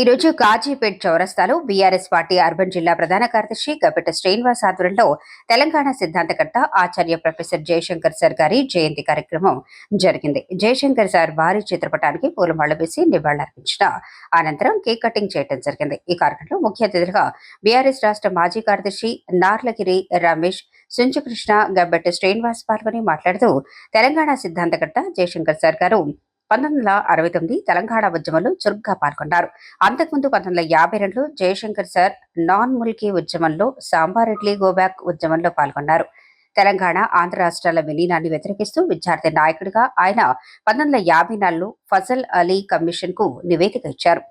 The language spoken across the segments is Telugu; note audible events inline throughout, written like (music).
ఈ రోజు కాజీపేట్ చౌరస్తాలో బీఆర్ఎస్ పార్టీ అర్బన్ జిల్లా ప్రధాన కార్యదర్శి గబ్బెట్ట శ్రీనివాస్ ఆధ్వర్యంలో తెలంగాణ సిద్ధాంతకర్త ఆచార్య ప్రొఫెసర్ జయశంకర్ సార్ గారి జయంతి కార్యక్రమం జరిగింది. జయశంకర్ సార్ భారీ చిత్రపటానికి పూలమాల వేసి నివాళులర్పించిన అనంతరం కేక్ కటింగ్ చేయడం జరిగింది. ఈ కార్యక్రమంలో ముఖ్య అతిథిగా బీఆర్ఎస్ రాష్ట్ర మాజీ కార్యదర్శి నార్లగిరి రమేష్ సుంచకృష్ణ గబ్బెట్ట శ్రీనివాస్ పాల్గొని మాట్లాడుతూ తెలంగాణ సిద్ధాంతకర్త జయశంకర్ సార్ గారు పంతొమ్మిది వందల అరవై తొమ్మిది తెలంగాణ ఉద్యమంలో చురుగ్గా పాల్గొన్నారు. అంతకుముందు పంతొమ్మిది వందల యాభై రెండులో జయశంకర్ సార్ నాన్ ముల్కీ ఉద్యమంలో సాంబారెడ్లీ గోబ్యాక్ ఉద్యమంలో పాల్గొన్నారు. తెలంగాణ ఆంధ్ర రాష్ట్రాల విలీనాన్ని వ్యతిరేకిస్తూ విద్యార్థి నాయకుడిగా ఆయన పంతొమ్మిది వందల యాభై నాలుగులో ఫజల్ అలీ కమిషన్కు నివేదిక ఇచ్చారు.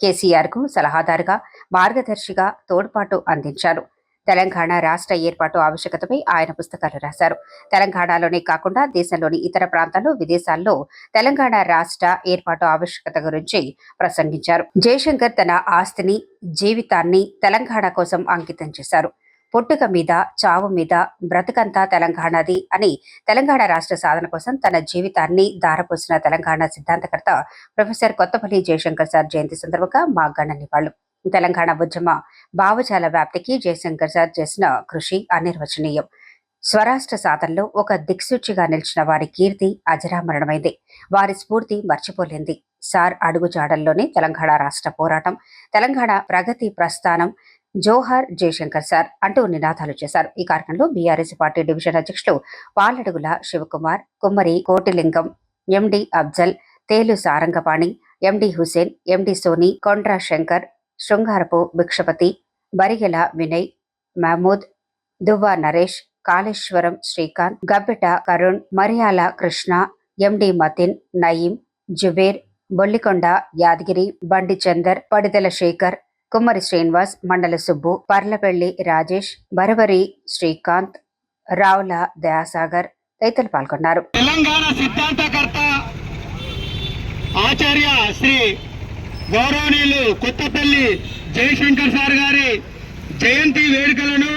కేసీఆర్కు సలహాదారుగా మార్గదర్శిగా తోడ్పాటు అందించారు. తెలంగాణ రాష్ట్ర ఏర్పాటు ఆవశ్యకతపై ఆయన పుస్తకాలు రాశారు. తెలంగాణలోనే కాకుండా దేశంలోని ఇతర ప్రాంతాల్లో విదేశాల్లో తెలంగాణ రాష్ట్ర ఏర్పాటు ఆవశ్యకత గురించి ప్రసంగించారు. జయశంకర్ తన ఆస్తిని జీవితాన్ని తెలంగాణ కోసం అంకితం చేశారు. పుట్టుక మీద చావు మీద బ్రతుకంతా తెలంగాణది అని తెలంగాణ రాష్ట్ర సాధన కోసం తన జీవితాన్ని దారపోసిన తెలంగాణ సిద్ధాంతకర్త ప్రొఫెసర్ కొత్తపల్లి జయశంకర్ సార్ జయంతి సందర్భంగా మా గణ నివాళులు తెలంగాణ ఉద్యమ భావజాల వ్యాప్తికి జయశంకర్ సార్ చేసిన కృషి అనిర్వచనీయం. స్వరాష్ట్ర సాధనలో ఒక దిక్సూచిగా నిలిచిన వారి కీర్తి అజరామరణమైంది. వారి స్ఫూర్తి మర్చిపోలేంది. సార్ అడుగుజాడల్లోనే తెలంగాణ రాష్ట్ర పోరాటం తెలంగాణ ప్రగతి ప్రస్థానం జోహార్ జయశంకర్ సార్ అంటూ నినాదాలు చేశారు. ఈ కార్యక్రమంలో బీఆర్ఎస్ పార్టీ డివిజన్ అధ్యక్షులు పాలడుగుల శివకుమార్ కుమ్మరి కోటిలింగం ఎండి అఫ్జల్ తేలు సారంగపాణి ఎండి హుసేన్ ఎండి సోని కొండ్రా శంకర్ శృంగారపు భిక్షపతి బరిగెల వినయ్ మహమూద్ దువ్వ నరేష్ కాళేశ్వరం శ్రీకాంత్ గబ్బెట కరుణ్ మరియాల కృష్ణ ఎండి మతిన్ నయీం జుబేర్ బొల్లికొండ యాదగిరి బండి చందర్ పడిదెల శేఖర్ కుమ్మరి శ్రీనివాస్ మండల సుబ్బు పర్లపెల్లి రాజేష్ బరవరి శ్రీకాంత్ రావుల దయాసాగర్ తదితరులు పాల్గొన్నారు. తెలంగాణ సిద్ధాంతకర్త ఆచార్య శ్రీ గౌరవనీయులు కొత్తపల్లి జయశంకర్ సార్ గారి జయంతి వేడుకలను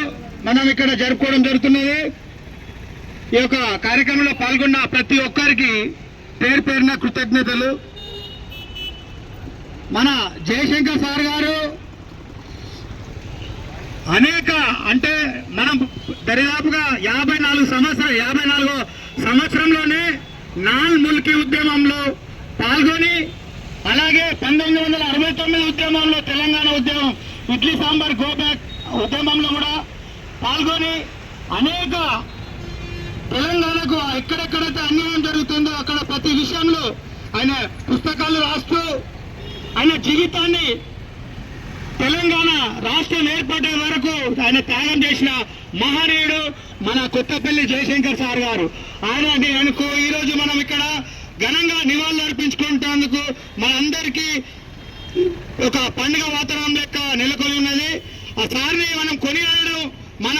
మనం ఇక్కడ జరుపుకోవడం జరుగుతున్నది. ఈ యొక్క కార్యక్రమంలో పాల్గొన్న ప్రతి ఒక్కరికి పేరు పేరున కృతజ్ఞతలు. మన జయశంకర్ సార్ గారు అనేక అంటే మనం దరిదాపుగా యాభై నాలుగు సంవత్సరం యాభై నాలుగో సంవత్సరంలోనే నాన్ ముల్కీ ఉద్యమంలో పాల్గొని అలాగే పంతొమ్మిది వందల అరవై తొమ్మిది ఉద్యమంలో తెలంగాణ ఉద్యమం ఇడ్లీ సాంబార్ గోబ్యాక్ ఉద్యమంలో కూడా పాల్గొని అనేక తెలంగాణకు ఎక్కడెక్కడైతే అన్యాయం జరుగుతుందో అక్కడ ప్రతి విషయంలో ఆయన పుస్తకాలు రాస్తూ ఆయన జీవితాన్ని తెలంగాణ రాష్ట్రం ఏర్పడే వరకు ఆయన త్యాగం చేసిన మహనీయుడు మన కొత్తపల్లి జయశంకర్ సార్ గారు. ఆయన అనుకో ఈరోజు మనం ఇక్కడ ఘనంగా నివాళులు అర్పించుకుంటేందుకు మనందరికీ ఒక పండుగ వాతావరణం లెక్క నెలకొని ఉన్నది. ఆ సార్ని మనం కొనియాడడం మన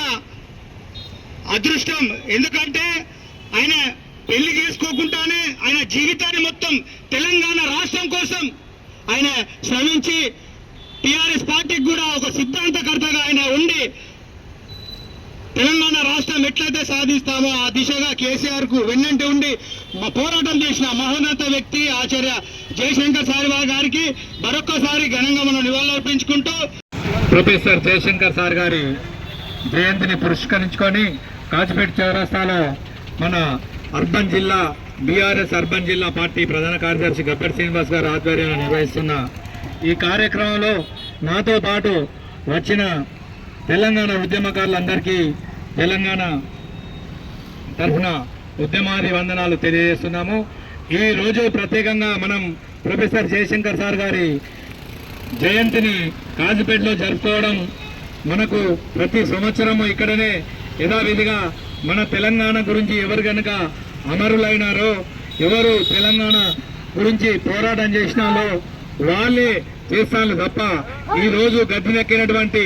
అదృష్టం. ఎందుకంటే ఆయన పెళ్ళి చేసుకోకుండానే ఆయన జీవితాన్ని మొత్తం తెలంగాణ రాష్ట్రం కోసం ఆయన శ్రమించి టిఆర్ఎస్ పార్టీకి కూడా ఒక సిద్ధాంతకర్తగా ఆయన ఉండి తెలంగాణ రాష్ట్రం ఎట్లయితే సాధిస్తామో ఆ దిశగా కేసీఆర్కు వెన్నంటి ఉండి పోరాటం చేసిన మహోన్నత వ్యక్తి ఆచార్య జయశంకర్ సారివా గారికి మరొక్కసారి ఘనంగా మనం నివాళులర్పించుకుంటూ ప్రొఫెసర్ జయశంకర్ సార్ గారి జయంతిని పురస్కరించుకొని కాచిపేట చౌరస్తాలో మన అర్బన్ జిల్లా బీఆర్ఎస్ అర్బన్ జిల్లా పార్టీ ప్రధాన కార్యదర్శి గబ్బర్ శ్రీనివాస్ గారు ఆధ్వర్యంలో నిర్వహిస్తున్న ఈ కార్యక్రమంలో నాతో పాటు వచ్చిన తెలంగాణ ఉద్యమకారులందరికీ తెలంగాణ తరఫున ఉద్యమాది వందనాలు తెలియజేస్తున్నాము. ఈ రోజు ప్రత్యేకంగా మనం ప్రొఫెసర్ జయశంకర్ సార్ గారి జయంతిని కాజుపేటలో జరుపుకోవడం మనకు ప్రతి సంవత్సరము ఇక్కడనే యథావిధిగా మన తెలంగాణ గురించి ఎవరు కనుక అమరులైనారో ఎవరు తెలంగాణ గురించి పోరాటం చేసినారో వాళ్ళే చేస్తాను తప్ప ఈ రోజు గద్దెనెక్కినటువంటి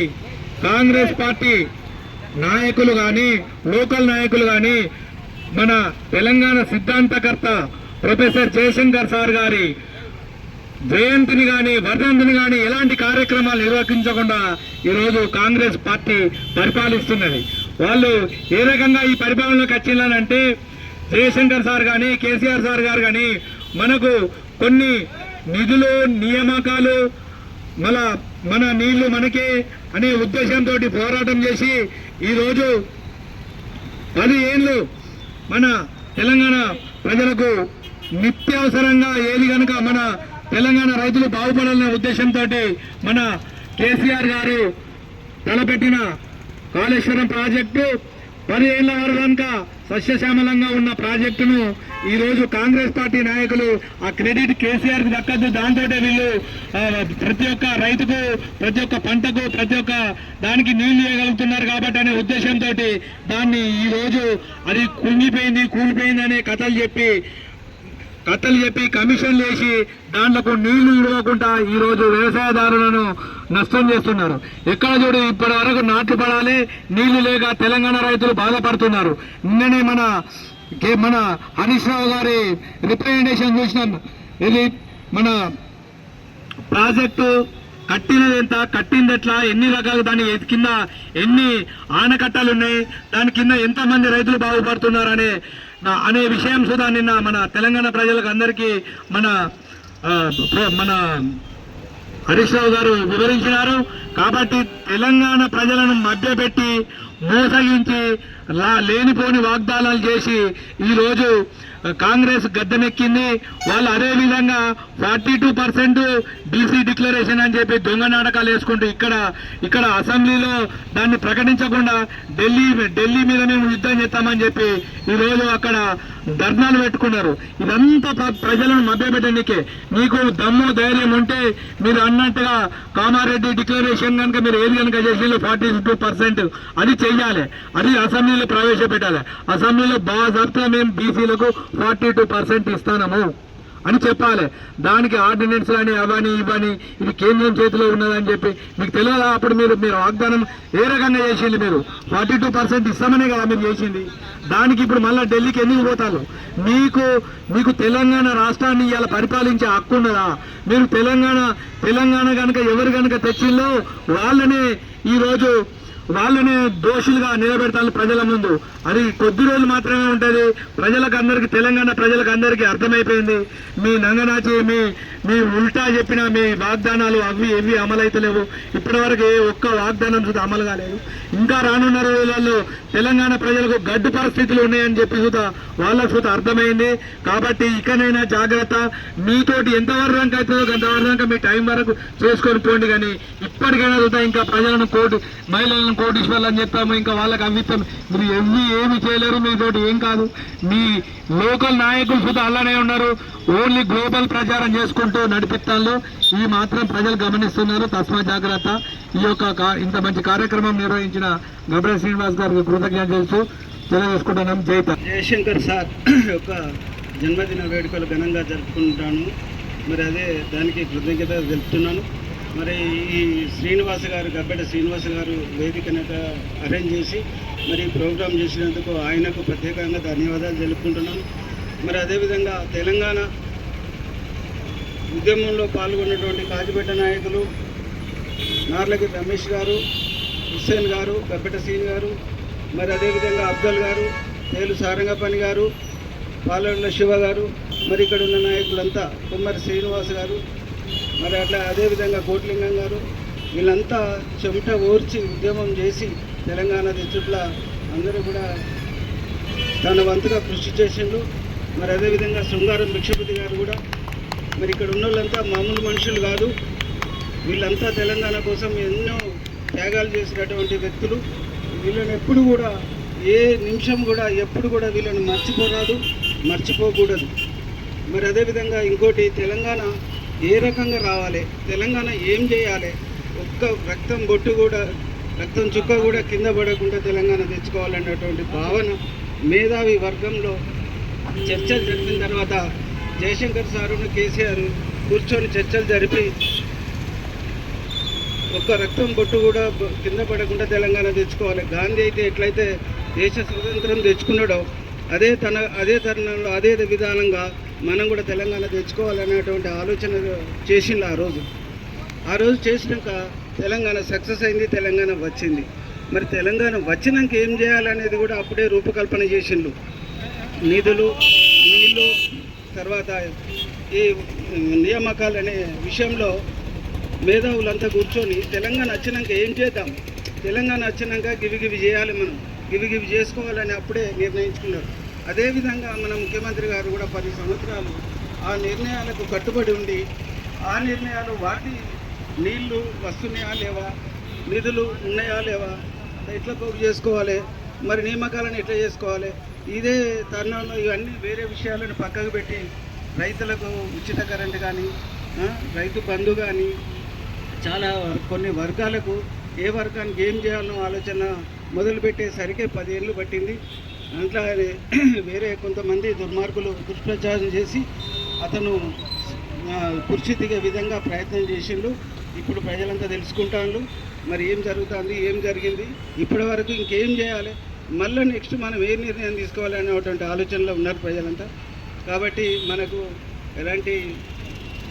కాంగ్రెస్ పార్టీ నాయకులు కానీ లోకల్ నాయకులు కానీ మన తెలంగాణ సిద్ధాంతకర్త ప్రొఫెసర్ జయశంకర్ సార్ గారి జయంతిని కానీ వర్ధంతిని కానీ ఎలాంటి కార్యక్రమాలు నిర్వహించకుండా ఈరోజు కాంగ్రెస్ పార్టీ పరిపాలిస్తున్నది. వాళ్ళు ఏ రకంగా ఈ పరిపాలనలోకి వచ్చిందనంటే జయశంకర్ సార్ కానీ కేసీఆర్ సార్ గారు కానీ మనకు కొన్ని నిధులు నియామకాలు మన మన నీళ్ళు మనకే అనే ఉద్దేశంతో పోరాటం చేసి ఈరోజు పది ఏళ్ళు మన తెలంగాణ ప్రజలకు నిత్యావసరంగా ఏది కనుక మన తెలంగాణ రైతులు బాగుపడాలనే ఉద్దేశంతో మన కేసీఆర్ గారు తలపెట్టిన కాళేశ్వరం ప్రాజెక్టు పది ఏళ్ళ వరకు కనుక సస్యశ్యామలంగా ఉన్న ప్రాజెక్టును ఈ రోజు కాంగ్రెస్ పార్టీ నాయకులు ఆ క్రెడిట్ కేసీఆర్కి దక్కద్దు దాంతో వీళ్ళు ప్రతి ఒక్క రైతుకు ప్రతి ఒక్క పంటకు ప్రతి ఒక్క దానికి నీళ్ళు ఇవ్వగలుగుతున్నారు కాబట్టి అనే ఉద్దేశంతో దాన్ని ఈ రోజు అది కుంగిపోయింది కూలిపోయింది అనే కథలు చెప్పి కథలు చెప్పి కమిషన్లు వేసి దాంట్లకు నీళ్ళు ఇవ్వకుండా ఈరోజు వ్యవసాయదారులను నష్టం చేస్తున్నారు. ఎక్కడ చూడు ఇప్పటి వరకు నాట్లు పడాలి నీళ్ళు లేక తెలంగాణ రైతులు బాధపడుతున్నారు. నిన్ననే మన మన హరీష్ రావు గారి రిప్రజెంటేషన్ చూసినాం. ఇది మన ప్రాజెక్టు కట్టినది ఎంత కట్టింది ఎట్లా ఎన్ని రకాలు దాని కింద ఎన్ని ఆనకట్టలు ఉన్నాయి దాని కింద ఎంతమంది రైతులు బాగుపడుతున్నారు అనే విషయం సుధా నిన్న మన తెలంగాణ ప్రజలకు అందరికీ మన మన హరీష్ రావు గారు వివరించినారు. కాబట్టి తెలంగాణ ప్రజలను మభ్యపెట్టి మోసగించి లా- లేనిపోని వాగ్దానాలు చేసి ఈరోజు కాంగ్రెస్ గద్దెనెక్కింది వాళ్ళు అదే విధంగా forty two percent BC declaration అని చెప్పి దొంగ నాటకాలు వేసుకుంటూ ఇక్కడ ఇక్కడ అసెంబ్లీలో దాన్ని ప్రకటించకుండా ఢిల్లీ ఢిల్లీ మీద మేము యుద్ధం చేస్తామని చెప్పి ఈరోజు అక్కడ ధర్నాలు పెట్టుకున్నారు. ఇదంతా ప్రజలను మభ్యపెట్టడానికే. మీకు దమ్ము ధైర్యం ఉంటే మీరు అన్నట్టుగా కామారెడ్డి డిక్లరేషన్ కనుక మీరు ఏది కనుక చేసి ఫార్టీ టూ పర్సెంట్ అది చెయ్యాలి. అది అసెంబ్లీలో ప్రవేశపెట్టాలి. అసెంబ్లీలో బాగా మేము బీసీలకు ఫార్టీ టూ పర్సెంట్ ఇస్తానము అని చెప్పాలి. దానికి ఆర్డినెన్స్ అని అవని ఇవని ఇది కేంద్రం చేతిలో ఉన్నదని చెప్పి మీకు తెలియదా? అప్పుడు మీరు మీరు వాగ్దానం ఏ రకంగా చేసింది మీరు? ఫార్టీ టూ పర్సెంట్ ఇస్తామనే కదా మీరు చేసింది. దానికి ఇప్పుడు మళ్ళీ ఢిల్లీకి ఎందుకు పోతారు? మీకు మీకు తెలంగాణ రాష్ట్రాన్ని ఇవాళ పరిపాలించే హక్కు ఉన్నదా? మీరు తెలంగాణ తెలంగాణ కనుక ఎవరు కనుక తెచ్చిందో వాళ్ళనే ఈరోజు వాళ్ళని దోషులుగా నిలబెడతారు ప్రజల ముందు. అది కొద్ది రోజులు మాత్రమే ఉంటుంది. ప్రజలకు అందరికీ తెలంగాణ ప్రజలకు అందరికీ అర్థమైపోయింది. మీ నంగనాచి మీ మీ ఉల్టా చెప్పిన మీ వాగ్దానాలు అవి ఇవి అమలైతలేవు. ఇప్పటివరకు ఏ ఒక్క వాగ్దానం చూద్దా అమలు కాలేదు. ఇంకా రానున్న రోజులలో తెలంగాణ ప్రజలకు గడ్డు పరిస్థితులు ఉన్నాయని చెప్పి చూద్దా వాళ్ళకు చూద్దా అర్థమైంది. కాబట్టి ఇకనైనా జాగ్రత్త. మీతోటి ఎంతవరకు దాకా అవుతుందో అంతవరకు మీ టైం వరకు చేసుకొని పోండి కానీ ఇప్పటికైనా చూద్దాం. ఇంకా ప్రజలను కోటి మహిళలను కోటీశ్వర్లు అని చెప్తాము. ఇంకా వాళ్ళకి అవ్విస్తాం మీరు ఎవ్వి ఏమి చేయలేరు మీతోటి ఏం కాదు. మీ లోకల్ నాయకులు సుధా అలానే ఉన్నారు. ఓన్లీ గ్లోబల్ ప్రచారం చేసుకుంటూ నడిపిస్తాను ఈ మాత్రం ప్రజలు గమనిస్తున్నారు. తస్మా జాగ్రత్త. ఈ యొక్క కా- ఇంత మంచి కార్యక్రమం నిర్వహించిన గబ్ర శ్రీనివాస్ గారికి కృతజ్ఞత తెలుసు తెలియజేసుకుంటున్నాం. జైత జయశంకర్ సార్ (clears throat) యొక్క జన్మదిన వేడుకలు ఘనంగా జరుపుకుంటాను. మరి అదే దానికి కృతజ్ఞత తెలుపుతున్నాను. మరి ఈ శ్రీనివాస గారు గబ్బెట శ్రీనివాస గారు వేదికనక అరేంజ్ చేసి మరి ప్రోగ్రాం చేసినందుకు ఆయనకు ప్రత్యేకంగా ధన్యవాదాలు తెలుపుకుంటున్నాను. మరి అదేవిధంగా తెలంగాణ ఉద్యమంలో పాల్గొన్నటువంటి కాజిపేట నాయకులు నార్లకి రమేష్ గారు హుస్సేన్ గారు గబ్బెట సీన్ గారు మరి అదేవిధంగా అబ్దుల్ గారు తేలు సారంగపని గారు పాలరుల శివ గారు మరి ఇక్కడ ఉన్న నాయకులంతా కుమ్మరి శ్రీనివాస్ గారు మరి అట్లా అదేవిధంగా కోట్లింగం గారు వీళ్ళంతా చెమట ఓర్చి ఉద్యమం చేసి తెలంగాణ తెచ్చుట్ల అందరూ కూడా తన వంతుగా కృషి చేసిండు మరి అదేవిధంగా శృంగారం భిక్షపతి గారు కూడా మరి ఇక్కడ ఉన్న వాళ్ళంతా మామూలు మనుషులు కాదు. వీళ్ళంతా తెలంగాణ కోసం ఎన్నో త్యాగాలు చేసినటువంటి వ్యక్తులు. వీళ్ళని ఎప్పుడు కూడా ఏ నిమిషం కూడా ఎప్పుడు కూడా వీళ్ళని మర్చిపోరాదు మర్చిపోకూడదు. మరి అదేవిధంగా ఇంకోటి తెలంగాణ ఏ రకంగా రావాలి? తెలంగాణ ఏం చేయాలి? ఒక్క రక్తం బొట్టు కూడా రక్తం చుక్క కూడా కింద పడకుండా తెలంగాణ తెచ్చుకోవాలన్నటువంటి భావన మేధావి వర్గంలో చర్చలు జరిపిన తర్వాత జయశంకర్ సారును కేసీఆర్ కూర్చొని చర్చలు జరిపి ఒక్క రక్తం బొట్టు కూడా కింద పడకుండా తెలంగాణ తెచ్చుకోవాలి. గాంధీ అయితే ఎట్లయితే దేశ స్వతంత్రం తెచ్చుకున్నాడో అదే తన అదే తరుణంలో అదే విధానంగా మనం కూడా తెలంగాణ తెచ్చుకోవాలనేటువంటి ఆలోచన చేసిండు ఆ రోజు. ఆ రోజు చేసినాక తెలంగాణ సక్సెస్ అయింది తెలంగాణ వచ్చింది. మరి తెలంగాణ వచ్చినాక ఏం చేయాలనేది కూడా అప్పుడే రూపకల్పన చేసిండు. నిధులు నీళ్ళు తర్వాత ఈ నియామకాలు అనే విషయంలో మేధావులంతా కూర్చొని తెలంగాణ వచ్చినాక ఏం చేద్దాం? తెలంగాణ వచ్చినాక గివి గివి చేయాలి మనం. గివి గివి చేసుకోవాలని అప్పుడే నిర్ణయించుకున్నారు. అదేవిధంగా మన ముఖ్యమంత్రి గారు కూడా పది సంవత్సరాలు ఆ నిర్ణయాలకు కట్టుబడి ఉండి ఆ నిర్ణయాలు వాటి నీళ్ళు వస్తున్నాయా లేవా నిధులు ఉన్నాయా లేవా ఎట్లా పోగు చేసుకోవాలి మరి నియామకాలను ఎట్లా చేసుకోవాలి ఇదే తరుణంలో ఇవన్నీ వేరే విషయాలను పక్కకు పెట్టి రైతులకు ఉచిత కరెంట్ కానీ రైతు బంధు కానీ చాలా కొన్ని వర్గాలకు ఏ వర్గానికి ఏం చేయాలనో ఆలోచన మొదలుపెట్టేసరికి పదేళ్ళు పట్టింది. దాంట్లో వేరే కొంతమంది దుర్మార్గులు దుష్ప్రచారం చేసి అతను ఆ, కుర్చీ దిగే విధంగా ప్రయత్నం చేసిండు. ఇప్పుడు ప్రజలంతా తెలుసుకుంటాను మరి ఏం జరుగుతుంది ఏం జరిగింది? ఇప్పటి వరకు ఇంకేం చేయాలి? మళ్ళీ నెక్స్ట్ మనం ఏ నిర్ణయం తీసుకోవాలి అనేటువంటి ఆలోచనలో ఉన్నారు ప్రజలంతా. కాబట్టి మనకు ఎలాంటి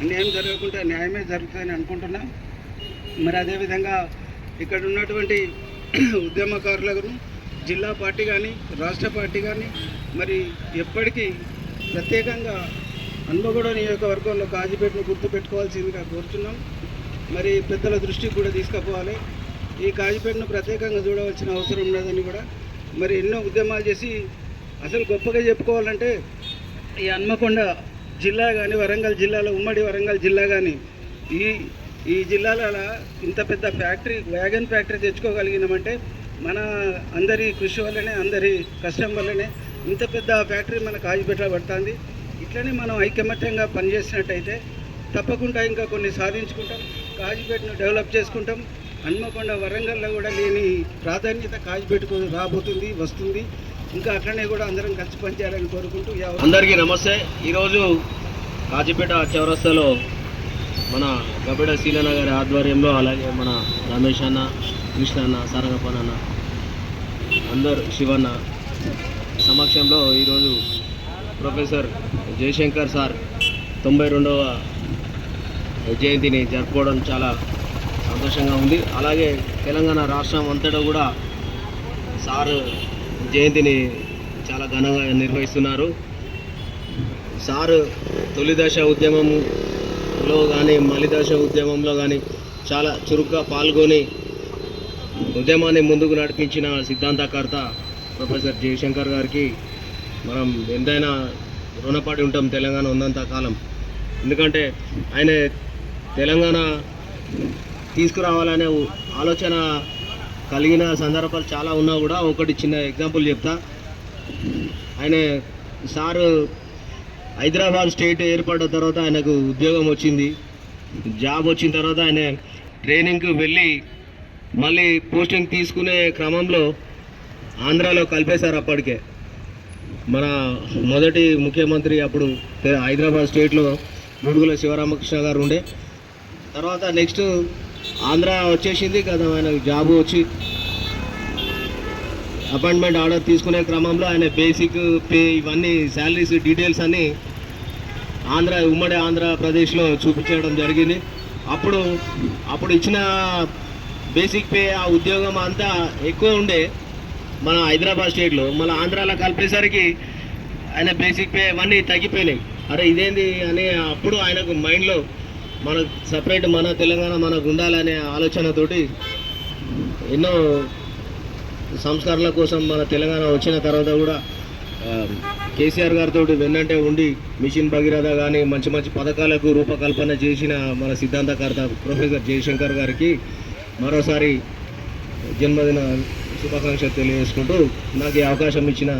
అన్యాయం జరగకుండా న్యాయమే జరుగుతుందని అనుకుంటున్నాం. మరి అదేవిధంగా ఇక్కడ ఉన్నటువంటి ఉద్యమకారులను జిల్లా పార్టీ కానీ రాష్ట్ర పార్టీ కానీ మరి ఎప్పటికీ ప్రత్యేకంగా అన్మగూడ నియోజకవర్గంలో కాజీపేటను గుర్తుపెట్టుకోవాల్సిందిగా కోరుతున్నాం మరి పెద్దల దృష్టికి కూడా తీసుకుపోవాలి. ఈ కాజీపేటను ప్రత్యేకంగా చూడవలసిన అవసరం ఉన్నదని కూడా మరి ఎన్నో ఉద్యమాలు చేసి అసలు గొప్పగా చెప్పుకోవాలంటే ఈ హన్మకొండ జిల్లా కానీ వరంగల్ జిల్లాలో ఉమ్మడి వరంగల్ జిల్లా కానీ ఈ ఈ జిల్లాల ఇంత పెద్ద ఫ్యాక్టరీ వ్యాగన్ ఫ్యాక్టరీ తెచ్చుకోగలిగినామంటే మన అందరి కృషి వల్లనే అందరి కష్టం వల్లనే ఇంత పెద్ద ఫ్యాక్టరీ మన కాజిపేటలో పడుతుంది. ఇట్లనే మనం ఐకమత్యంగా పనిచేసినట్టయితే తప్పకుండా ఇంకా కొన్ని సాధించుకుంటాం. కాజిపేటను డెవలప్ చేసుకుంటాం. హన్మకొండ వరంగల్లో కూడా లేని ప్రాధాన్యత కాజిపేటకు రాబోతుంది వస్తుంది. ఇంకా అట్లనే కూడా అందరం కలిసి పనిచేయాలని కోరుకుంటూ అందరికీ నమస్తే. ఈరోజు కాజీపేట చౌరస్తాలో మన గబిడ శీలన గారి ఆధ్వర్యంలో అలాగే మన రమేష్ అన్న కృష్ణ అన్న సారంగపన్ అన్న అందరు శివన్న సమక్షంలో ఈరోజు ప్రొఫెసర్ జయశంకర్ సార్ తొంభై రెండవ జయంతిని జరుపుకోవడం చాలా సంతోషంగా ఉంది. అలాగే తెలంగాణ రాష్ట్రం అంతటా కూడా సార్ జయంతిని చాలా ఘనంగా నిర్వహిస్తున్నారు. సారు తొలి దశ ఉద్యమంలో కానీ మలిదశ ఉద్యమంలో కానీ చాలా చురుగ్గా పాల్గొని ఉద్యమాన్ని ముందుకు నడిపించిన సిద్ధాంతకర్త ప్రొఫెసర్ జయశంకర్ గారికి మనం ఎంతైనా రుణపడి ఉంటాం తెలంగాణ ఉన్నంత కాలం. ఎందుకంటే ఆయన తెలంగాణ తీసుకురావాలనే ఆలోచన కలిగిన సందర్భాలు చాలా ఉన్నా కూడా ఒకటి చిన్న ఎగ్జాంపుల్ చెప్తా. ఆయన సారు హైదరాబాద్ స్టేట్ ఏర్పడిన తర్వాత ఆయనకు ఉద్యోగం వచ్చింది. జాబ్ వచ్చిన తర్వాత ఆయన ట్రైనింగ్కి వెళ్ళి మళ్ళీ పోస్టింగ్ తీసుకునే క్రమంలో ఆంధ్రాలో కలిపేశారు అప్పటికే. మన మొదటి ముఖ్యమంత్రి అప్పుడు హైదరాబాద్ స్టేట్లో ముడుగుల శివరామకృష్ణ గారు ఉండే. తర్వాత నెక్స్ట్ ఆంధ్ర వచ్చేసింది కదా ఆయన జాబ్ వచ్చి. అపాయింట్మెంట్ ఆర్డర్ తీసుకునే క్రమంలో ఆయన బేసిక్ పే ఇవన్నీ శాలరీస్ డీటెయిల్స్ అన్నీ ఆంధ్ర ఉమ్మడి ఆంధ్రప్రదేశ్లో చూపించడం జరిగింది. అప్పుడు అప్పుడు ఇచ్చిన బేసిక్ పే ఆ ఉద్యోగం అంతా ఎక్కువ ఉండే మన హైదరాబాద్ స్టేట్లో. మన ఆంధ్రాలో కలిపేసరికి ఆయన బేసిక్ పే అవన్నీ తగ్గిపోయినాయి. అరే ఇదేంది అని అప్పుడు ఆయనకు మైండ్లో మన సపరేట్ మన తెలంగాణ మనకు ఉండాలనే ఆలోచనతోటి ఎన్నో సంస్కరణల కోసం మన తెలంగాణ వచ్చిన తర్వాత కూడా కేసీఆర్ గారితో వెన్నంటే ఉండి మిషన్ భగీరథ కానీ మంచి మంచి పథకాలకు రూపకల్పన చేసిన మన సిద్ధాంతకర్త ప్రొఫెసర్ జయశంకర్ గారికి మరోసారి జన్మదిన శుభాకాంక్షలు తెలియజేసుకుంటూ నాకు ఈ అవకాశం ఇచ్చిన